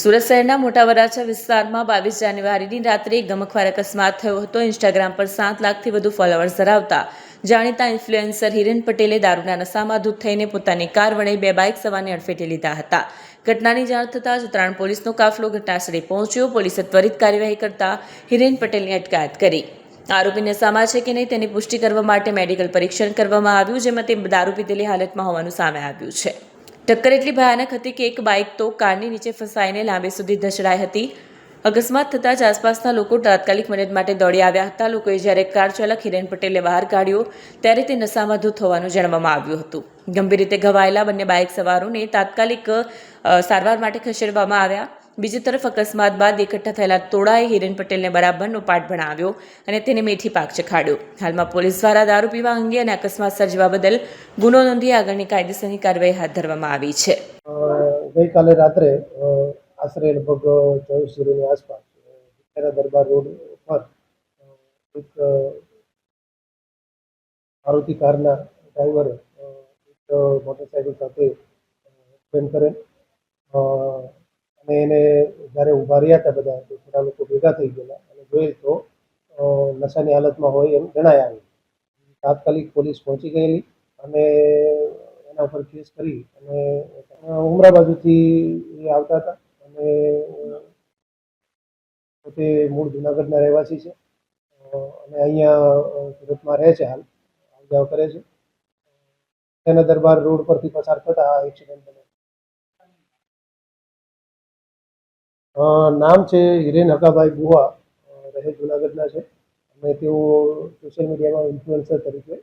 સુરત શહેરના મોટા વરાછા વિસ્તારમાં બાવીસ જાન્યુઆરીની રાત્રે ગમખવાર અકસ્માત થયો હતો. ઇન્સ્ટાગ્રામ પર સાત લાખથી વધુ ફોલોઅર્સ ધરાવતા જાણીતા ઇન્ફ્લુએન્સર હિરેન પટેલે દારૂના નશામાં ધૂત થઈને પોતાની કાર વડે બે બાઇક સવારને અડફેટે લીધા હતા. ઘટનાની જાણ થતાં જ ઉત્તરાયણ પોલીસનો કાફલો ઘટનાસ્થળે પહોંચ્યો. પોલીસે ત્વરિત કાર્યવાહી કરતા હિરેન પટેલની અટકાયત કરી. આરોપી નશામાં છે કે નહીં તેની પુષ્ટિ કરવા માટે મેડિકલ પરીક્ષણ કરવામાં આવ્યું, જેમાં તે દારૂ પીધેલી હાલતમાં હોવાનું સામે આવ્યું છે. ટક્કર એટલી ભયાનક હતી કે એક બાઇક તો કારની નીચે ફસાઈને લાંબે સુધી ધસડાઈ હતી. અકસ્માત થતાં જ આસપાસના લોકો તાત્કાલિક મદદ માટે દોડી આવ્યા હતા. લોકોએ જ્યારે કાર ચાલક હિરેન પટેલે બહાર કાઢ્યો, ત્યારે તે નશામાં ધૂત હોવાનું જાણવામાં આવ્યું હતું. ગંભીર રીતે ઘવાયેલા બંને બાઇક સવારોને તાત્કાલિક સારવાર માટે ખસેડવામાં આવ્યા. બીજી તરફ અકસ્માત બાદ એકઠા થયેલા તોડાએ હિરેન પટેલને બરાબરનો પાઠ ભણાવ્યો અને તેને મેઠી પાક ચખાડ્યો. હાલમાં પોલીસ દ્વારા દારૂ પીવા અંગે અને અકસ્માત સર્જવા બદલ ગુનો નોંધી આગળની કાયદેસરની કાર્યવાહી હાથ ધરવામાં આવી છે. ગઈકાલે રાત્રે આશરે લગભગ ચોવીસ સુધીની આસપાસ દરબાર રોડ પર એક મારુતિ કારના ડ્રાઈવરે એક મોટરસાઇકલ સાથે અ, એને જ્યારે ઊભા રહ્યા હતા બધા તો થોડા લોકો ભેગા થઈ ગયેલા. અને જોયેલ તો નશાની હાલતમાં હોય એમ જણાય આવ્યું તાત્કાલિક પોલીસ પહોંચી ગયેલી અને એના ઉપર કેસ કરી અને ઉમરા બાજુથી એ આવતા હતા અને પોતે મૂળ જુનાગઢના રહેવાસી છે. અને અહીંયા સુરતમાં રહે છે હાલ. આવ જાવ કરે છે. તેના દરબાર રોડ પરથી પસાર થતા આ એક્સિડન્ટ બન્યો નામ છે હિરેન હકાભાઈ ગુવા રહે જુનાગઢના છે. અને તેઓ સોશિયલ મીડિયામાં ઇન્ફ્લુએન્સર તરીકે